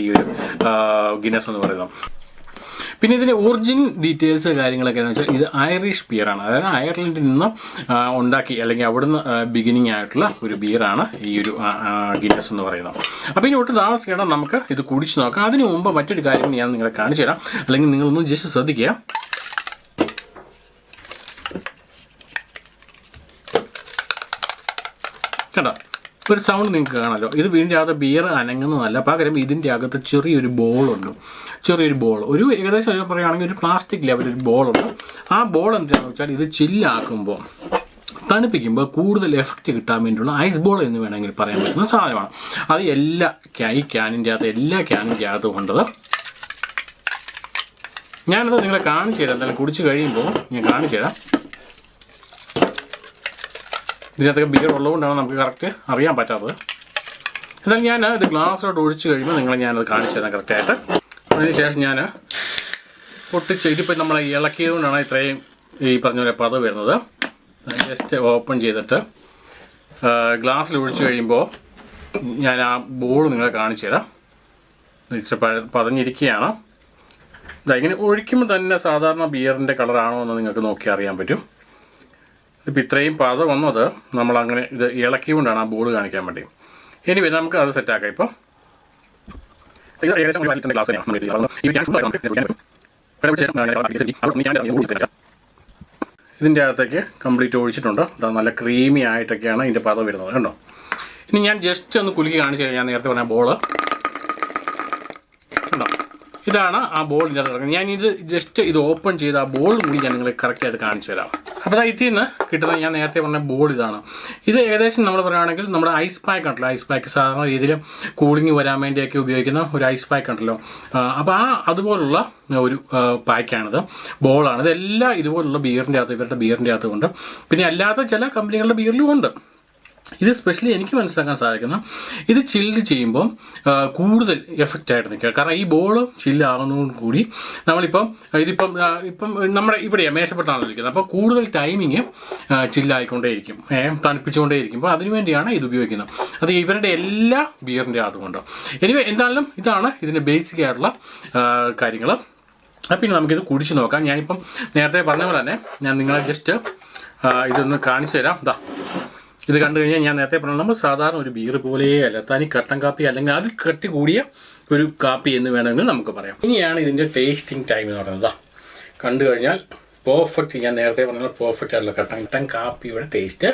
ഈ ഒരു ഗിന്നസ് എന്ന് പറയുന്നത്. പിന്നെ ഇതിന്റെ ഒറിജിൻ ഡീറ്റെയിൽസ് കാര്യങ്ങളൊക്കെ എന്ന് വെച്ചാൽ ഇത് ഐറിഷ് ബിയറാണ് അതായത് അയർലൻഡിൽ നിന്ന് ഉണ്ടാക്കി അല്ലെങ്കിൽ അവിടുന്ന് ബിഗിനിങ് ആയിട്ടുള്ള ഒരു ബിയറാണ് ഈ ഒരു ഗിന്നസ് എന്ന് പറയുന്നത്. അപ്പോൾ ഇനി ഒട്ടും താമസിക്കണം നമുക്ക് ഇത് കുടിച്ച് നോക്കാം. അതിന് മുമ്പ് മറ്റൊരു കാര്യം ഞാൻ നിങ്ങളെ കാണിച്ചു തരാം. അല്ലെങ്കിൽ നിങ്ങളൊന്ന് ജസ്റ്റ് ശ്രദ്ധിക്കുക. കണ്ടോ? ഒരു സൗണ്ട് നിങ്ങൾക്ക് കാണാമല്ലോ ഇത് അകത്ത് ബിയർ അനങ്ങുന്നതല്ല. പകരം ഇതിന്റെ അകത്ത് ചെറിയൊരു ബോളുണ്ട് ചെറിയൊരു ബോൾ ഒരു ഏകദേശം പറയുകയാണെങ്കിൽ ഒരു പ്ലാസ്റ്റിക് ലെവൽ ഒരു ബോളുണ്ട് ആ ബോൾ എന്താണെന്ന് വെച്ചാൽ ഇത് ചില്ലാക്കുമ്പോൾ തണുപ്പിക്കുമ്പോൾ കൂടുതൽ എഫക്റ്റ് കിട്ടാൻ വേണ്ടിയുള്ള ഐസ് ബോൾ എന്ന് വേണമെങ്കിൽ പറയാൻ പറ്റുന്ന സാധനമാണ്. അത് എല്ലാ ഈ ക്യാനിന്റെ അകത്ത് എല്ലാ ക്യാനിന്റെ അകത്ത് കൊണ്ടത് ഞാനത് നിങ്ങളെ കാണിച്ചു തരാം എന്തായാലും കുടിച്ച് കഴിയുമ്പോൾ ഞാൻ കാണിച്ചു തരാം ഇതിനകത്തൊക്കെ ബിയർ ഉള്ളതുകൊണ്ടാണ് നമുക്ക് കറക്റ്റ് അറിയാൻ പറ്റാത്തത്. എന്നാലും ഞാൻ ഇത് ഗ്ലാസ്സിലോട്ട് ഒഴിച്ച് കഴിയുമ്പോൾ നിങ്ങളെ ഞാനത് കാണിച്ചു തരാം കറക്റ്റായിട്ട് അതിന് ശേഷം ഞാൻ പൊട്ടിച്ച് ഇതിപ്പോൾ നമ്മൾ ഇളക്കിയതുകൊണ്ടാണ് ഇത്രയും ഈ പറഞ്ഞ പോലെ പത വരുന്നത്. ജസ്റ്റ് ഓപ്പൺ ചെയ്തിട്ട് ഗ്ലാസ്സിൽ ഒഴിച്ച് കഴിയുമ്പോൾ ഞാൻ ആ ബോൾ നിങ്ങളെ കാണിച്ചു തരാം. ഇച്ചിരി പതഞ്ഞിരിക്കുകയാണ്. ഇങ്ങനെ ഒഴിക്കുമ്പോൾ തന്നെ സാധാരണ ബിയറിന്റെ കളറാണോ എന്ന് നിങ്ങൾക്ക് നോക്കി അറിയാൻ പറ്റും. ഇപ്പം ഇത്രയും പാത വന്നത് നമ്മൾ അങ്ങനെ ഇത് ഇളക്കിക്കൊണ്ടാണ് ആ ബോൾ കാണിക്കാൻ വേണ്ടി. ഇനി നമുക്ക് അത് സെറ്റാക്കാം ഇപ്പോൾ ഇത് ഇളക്കി. ഇതിന്റെ അകത്തേക്ക് കംപ്ലീറ്റ് ഒഴിച്ചിട്ടുണ്ട്. അത് നല്ല ക്രീമി ആയിട്ടൊക്കെയാണ് ഇതിന്റെ പത വരുന്നത്. കണ്ടോ? ഇനി ഞാൻ ജസ്റ്റ് ഒന്ന് കുലുക്കി കാണിച്ചു കഴിഞ്ഞാൽ നേരത്തെ പറഞ്ഞ ബോൾ കണ്ടോ? ഇതാണ് ആ ബോളിന്റെ ഞാൻ ഇത് ജസ്റ്റ് ഇത് ഓപ്പൺ ചെയ്ത് ആ ബോൾ കൂടി ഞാൻ നിങ്ങളെ കറക്റ്റായിട്ട് കാണിച്ചു തരാം. അപ്പോൾ ദാ ഇതിൽ നിന്ന് കിട്ടുന്ന ഞാൻ നേരത്തെ പറഞ്ഞ ബോൾ ഇതാണ്. ഇത് ഏകദേശം നമ്മൾ പറയുകയാണെങ്കിൽ നമ്മുടെ ഐസ് പാക്ക് ഉണ്ടല്ലോ. ഐസ് പാക്ക് സാധാരണ രീതിയിൽ കൂളിംഗ് വരാൻ വേണ്ടിയൊക്കെ ഉപയോഗിക്കുന്ന ഒരു ഐസ് പാക്ക് ഉണ്ടല്ലോ. അപ്പോൾ ആ അതുപോലുള്ള ഒരു പാക്കാണിത് ബോളാണ് ഇതെല്ലാം ഇതുപോലുള്ള ബിയറിന്റെ അകത്ത് ഇവരുടെ ബിയറിന്റെ അകത്തുമുണ്ട് പിന്നെ അല്ലാത്ത ചില കമ്പനികളുടെ ബിയറിലും ഉണ്ട്. ഇത് സ്പെഷ്യലി എനിക്ക് മനസ്സിലാക്കാൻ സാധിക്കുന്ന ഇത് ചില്ല് ചെയ്യുമ്പോൾ കൂടുതൽ എഫക്റ്റ് ആയിട്ട് നിൽക്കുക. കാരണം ഈ ബോൾ ചില്ലാകുന്നതോട് കൂടി നമ്മളിപ്പം ഇതിപ്പം ഇപ്പം നമ്മുടെ ഇവിടെയാണ് മേശപ്പെട്ടാണല്ലോ ഇരിക്കുന്നത്. അപ്പോൾ കൂടുതൽ ടൈമിങ് ചില്ലായിക്കൊണ്ടേയിരിക്കും തണുപ്പിച്ചുകൊണ്ടേയിരിക്കും. അപ്പോൾ അതിനുവേണ്ടിയാണ് ഇത് ഉപയോഗിക്കുന്നത്. അത് ഇവരുടെ എല്ലാ ബിയറിന്റെ അതുകൊണ്ട് എനിവേ എന്തായാലും ഇതാണ് ഇതിന്റെ ബേസിക് ആയിട്ടുള്ള കാര്യങ്ങൾ പിന്നെ നമുക്കിത് കുടിച്ച് നോക്കാം. ഞാനിപ്പം നേരത്തെ പറഞ്ഞ പോലെ തന്നെ ഞാൻ നിങ്ങളെ ജസ്റ്റ് ഇതൊന്ന് കാണിച്ചു തരാം. ഇതാ ഇത് കണ്ടു കഴിഞ്ഞാൽ ഞാൻ നേരത്തെ പറഞ്ഞു നമ്മൾ സാധാരണ ഒരു ബീർ പോലെയല്ല. തനി കട്ടൻ കാപ്പി അല്ലെങ്കിൽ അത് കട്ടി കൂടിയ ഒരു കാപ്പി എന്ന് വേണമെങ്കിൽ നമുക്ക് പറയാം. ഇനിയാണ് ഇതിന്റെ ടേസ്റ്റിംഗ് ടൈം എന്ന് പറയുന്നത്. കണ്ടു കഴിഞ്ഞാൽ പെർഫെക്റ്റ് ഞാൻ നേരത്തെ പറഞ്ഞ പെർഫെക്റ്റ് ആയിട്ടുള്ള കട്ടൻ കട്ടൻ കാപ്പിയുടെ ടേസ്റ്റ്